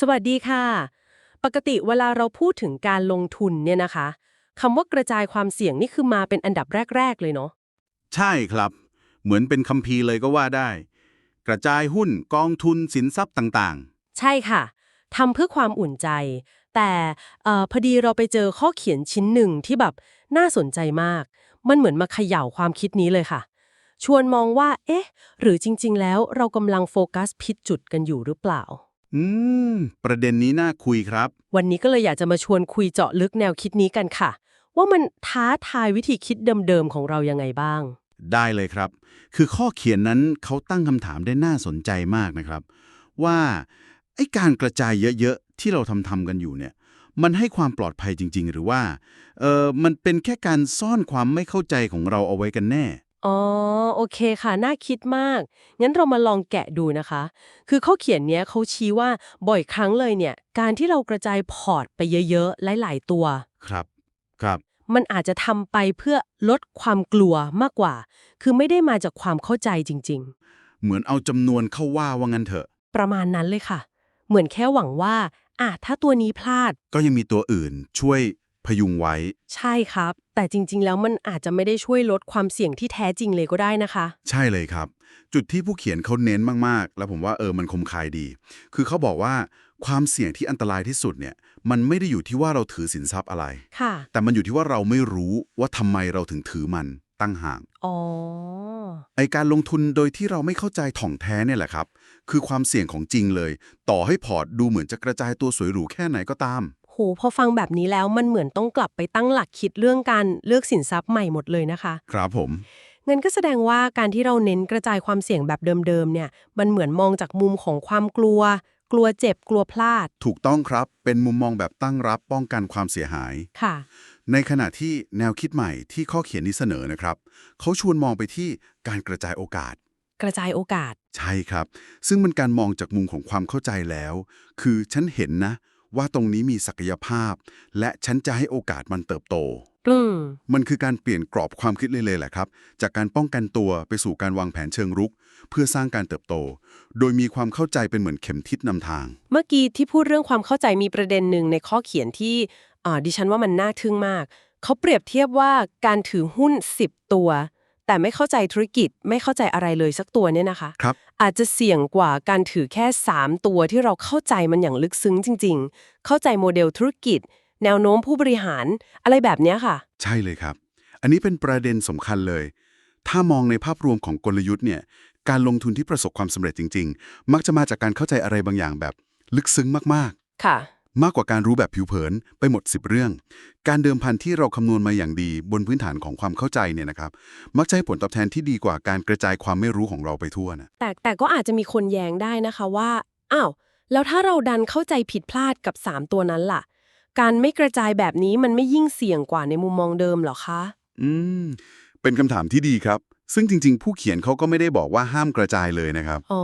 สวัสดีค่ะ ปกติเวลาเราพูดถึงการลงทุนเนี่ยนะคะคำว่ากระจายความเสี่ยงนี่คือมาเป็นอันดับแรก ๆ เลยเนาะใช่ครับ เหมือนเป็นคัมภีร์เลยก็ว่าได้ กระจายหุ้นกองทุนสินทรัพย์ต่างใช่ค่ะทำเพื่อความอุ่นใจ แต่เออพอดีเราไปเจอข้อเขียนชิ้นหนึ่งที่แบบน่าสนใจมาก มันเหมือนมาเขย่าความคิดนี้เลยค่ะ ชวนมองว่า เอ๊ะ หรือจริง ๆ แล้วเรากำลังโฟกัสผิดจุดกันอยู่หรือเปล่าๆ อืม ประเด็นนี้น่าคุยครับ วันนี้ก็เลยอยากจะมาชวนคุยเจาะลึกแนวคิดนี้กันค่ะ ว่ามันท้าทายวิธีคิดเดิมๆของเรายังไงบ้าง ได้เลยครับ คือข้อเขียนนั้นเขาตั้งคำถามได้น่าสนใจมากนะครับ ว่าไอ้การกระจายเยอะๆ ที่เราทำทำกันอยู่เนี่ย มันให้ความปลอดภัยจริง ๆ หรือว่าเออมันเป็นแค่การซ่อนความไม่เข้าใจของเราเอาไว้กันแน่ อ๋อ โอเคค่ะ น่าคิดมาก งั้นเรามาลองแกะดูนะคะ คือเขาเขียนเนี้ยเขาชี้ว่าบ่อยครั้งเลยเนี่ย การที่เรากระจายพอร์ตไปเยอะๆ หลายๆ ตัว ครับ ครับ มันอาจจะทำไปเพื่อลดความกลัวมากกว่า คือไม่ได้มาจากความเข้าใจจริง เหมือนเอาจำนวนเข้าว่าว่างั้นเถอะ ๆ ประมาณนั้นเลยค่ะ เหมือนแค่หวังว่าอะถ้าตัวนี้พลาด ก็ยังมีตัวอื่นช่วย พยุงไว้ ใช่ครับ แต่จริง ๆ แล้วมันอาจจะไม่ได้ช่วยลดความเสี่ยงที่แท้จริงเลยก็ได้นะคะ ใช่เลยครับ จุดที่ผู้เขียนเขาเน้นมากๆ แล้วผมว่าเออมันคมคายดี คือเขาบอกว่าความเสี่ยงที่อันตรายที่สุดเนี่ย มันไม่ได้อยู่ที่ว่าเราถือสินทรัพย์อะไร ค่ะ แต่มันอยู่ที่ว่าเราไม่รู้ว่าทำไมเราถึงถือมันตั้งห่าง อ๋อ ไอการลงทุนโดยที่เราไม่เข้าใจถ่องแท้เนี่ยแหละครับ คือความเสี่ยงของจริงเลย ต่อให้พอร์ตดูเหมือนจะกระจายตัวสวยหรูแค่ไหนก็ตาม โหพอฟังแบบนี้แล้วมันเหมือนต้องกลับไปตั้งหลักคิดเรื่องการเลือกสินทรัพย์ใหม่หมดเลยนะคะ ครับผมงั้นก็แสดงว่าการที่เราเน้นกระจายความเสี่ยงแบบเดิมๆเนี่ย มันเหมือนมองจากมุมของความกลัว กลัวเจ็บกลัวพลาด ถูกต้องครับ เป็นมุมมองแบบตั้งรับป้องกันความเสียหายค่ะ ในขณะที่แนวคิดใหม่ที่ข้อเขียนนี้เสนอนะครับ เขาชวนมองไปที่การกระจายโอกาส กระจายโอกาส ใช่ครับ ซึ่งมันการมองจากมุมของความเข้าใจแล้ว คือฉันเห็นนะ ว่าตรงนี้มีศักยภาพ และฉันจะให้โอกาสมันเติบโตอืมมันคือการเปลี่ยนกรอบความคิดเลยเลยแหละครับ จากการป้องกันตัวไปสู่การวางแผนเชิงรุก เพื่อสร้างการเติบโต โดยมีความเข้าใจเป็นเหมือนเข็มทิศนำทาง เมื่อกี้ที่พูดเรื่องความเข้าใจมีประเด็นหนึ่งในข้อเขียนที่อ่าดิฉันว่ามันน่าทึ่งมาก เขาเปรียบเทียบว่าการถือหุ้น 10 ตัว แต่ไม่เข้าใจธุรกิจไม่เข้าใจอะไรเลยสักตัวเนี่ยนะคะ ครับอาจจะเสี่ยงกว่าการถือแค่ 3 ตัวที่เราเข้าใจมันอย่างลึกซึ้งจริง ๆ เข้าใจโมเดลธุรกิจ แนวโน้มผู้บริหารอะไรแบบเนี้ยค่ะ ใช่เลยครับ อันนี้เป็นประเด็นสำคัญเลย ถ้ามองในภาพรวมของกลยุทธ์เนี่ยการลงทุนที่ประสบความสำเร็จจริง ๆ มักจะมาจากการเข้าใจอะไรบางอย่างแบบ ลึกซึ้งมากค่ะ ๆ มากกว่าการรู้แบบผิวเผินไปหมด 10 เรื่อง การเดิมพันที่เราคำนวณมาอย่างดีบนพื้นฐานของความเข้าใจเนี่ยนะครับ มักจะให้ผลตอบแทนที่ดีกว่าการกระจายความไม่รู้ของเราไปทั่วนะแต่แต่ก็อาจจะมีคนแย้งได้นะคะว่าอ้าวแล้วถ้าเราดันเข้าใจผิดพลาดกับ 3 ตัวนั้นล่ะ การไม่กระจายแบบนี้มันไม่ยิ่งเสี่ยงกว่าในมุมมองเดิมเหรอคะ อืม เป็นคำถามที่ดีครับ ซึ่งจริง ๆ ผู้เขียนเขาก็ไม่ได้บอกว่าห้ามกระจายเลยนะครับ อ๋อ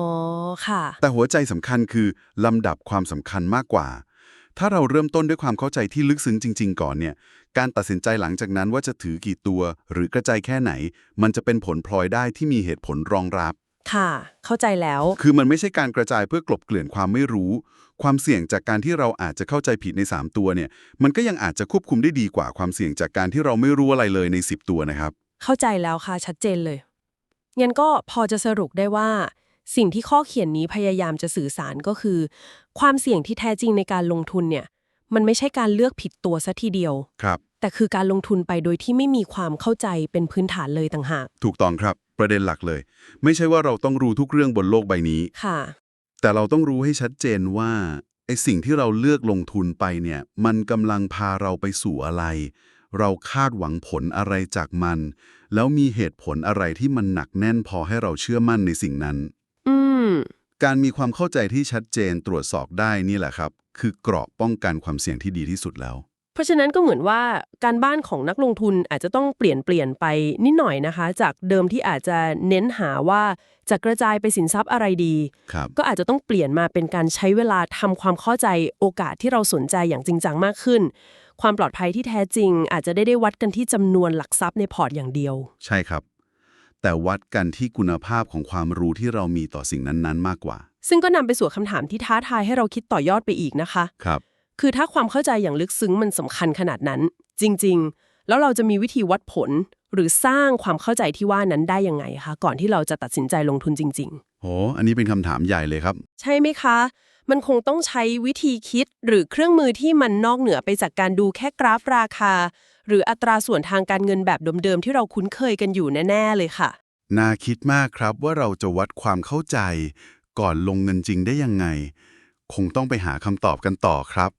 ค่ะ แต่หัวใจสำคัญคือลำดับความสำคัญมากกว่า ถ้าเราเริ่มต้นด้วยความเข้าใจที่ลึกซึ้งจริง ๆ ก่อนเนี่ย การตัดสินใจหลังจากนั้นว่าจะถือกี่ตัว หรือกระจายแค่ไหน มันจะเป็นผลพลอยได้ที่มีเหตุผลรองรับ ค่ะ เข้าใจแล้ว คือมันไม่ใช่การกระจายเพื่อกลบเกลื่อนความไม่รู้ ความเสี่ยงจากการที่เราอาจจะเข้าใจผิดใน 3 ตัวเนี่ย มันก็ยังอาจจะควบคุมได้ดีกว่าความเสี่ยงจากการที่เราไม่รู้อะไรเลยใน 10 ตัวนะครับ เข้าใจแล้วค่ะชัดเจนเลยงั้นก็พอจะสรุปได้ว่า สิ่งที่ข้อเขียนนี้พยายามจะสื่อสารก็คือ ความเสี่ยงที่แท้จริงในการลงทุนเนี่ย มันไม่ใช่การเลือกผิดตัวซะทีเดียว ครับ แต่คือการลงทุนไปโดยที่ไม่มีความเข้าใจเป็นพื้นฐานเลยต่างหาก ถูกต้องครับ ประเด็นหลักเลย ไม่ใช่ว่าเราต้องรู้ทุกเรื่องบนโลกใบนี้ ค่ะ แต่เราต้องรู้ให้ชัดเจนว่าไอ้สิ่งที่เราเลือกลงทุนไปเนี่ย มันกำลังพาเราไปสู่อะไร เราคาดหวังผลอะไรจากมัน แล้วมีเหตุผลอะไรที่มันหนักแน่นพอให้เราเชื่อมั่นในสิ่งนั้นอืม การมีความเข้าใจที่ชัดเจนตรวจสอบได้นี่แหละครับ คือเกราะป้องกันความเสี่ยงที่ดีที่สุดแล้ว เพราะฉะนั้นก็เหมือนว่าการบ้านของนักลงทุนอาจจะต้องเปลี่ยนเปลี่ยนไปนิดหน่อยนะคะ จากเดิมที่อาจจะเน้นหาว่าจะกระจายไปสินทรัพย์อะไรดีครับก็อาจจะต้องเปลี่ยนมาเป็นการใช้เวลาทำความเข้าใจโอกาสที่เราสนใจอย่างจริงจังมากขึ้น ความปลอดภัยที่แท้จริง อาจจะได้ได้วัดกันที่จำนวนหลักทรัพย์ในพอร์ตอย่างเดียว ใช่ครับ แต่วัดกันที่คุณภาพของความรู้ที่เรามีต่อสิ่งนั้นๆ มากกว่า ซึ่งก็นำไปสู่คำถามที่ท้าทายให้เราคิดต่อยอดไปอีกนะคะ ครับ คือถ้าความเข้าใจอย่างลึกซึ้งมันสำคัญขนาดนั้น จริง ๆ แล้วเราจะมีวิธีวัดผล หรือสร้างความเข้าใจที่ว่านั้นได้ยังไงคะก่อนที่เราจะตัดสินใจลงทุนจริง โห อันนี้เป็นคำถามใหญ่เลยครับ ๆ ใช่ไหมคะ มันคงต้องใช้วิธีคิดหรือเครื่องมือที่มันนอกเหนือไปจากการดูแค่กราฟราคา หรืออัตราส่วนทางการเงินแบบเดิมๆที่เราคุ้นเคยกันอยู่แน่ ๆ เลยค่ะ น่าคิดมากครับว่าเราจะวัดความเข้าใจ ก่อนลงเงินจริงได้ยังไง คงต้องไปหาคำตอบกันต่อครับ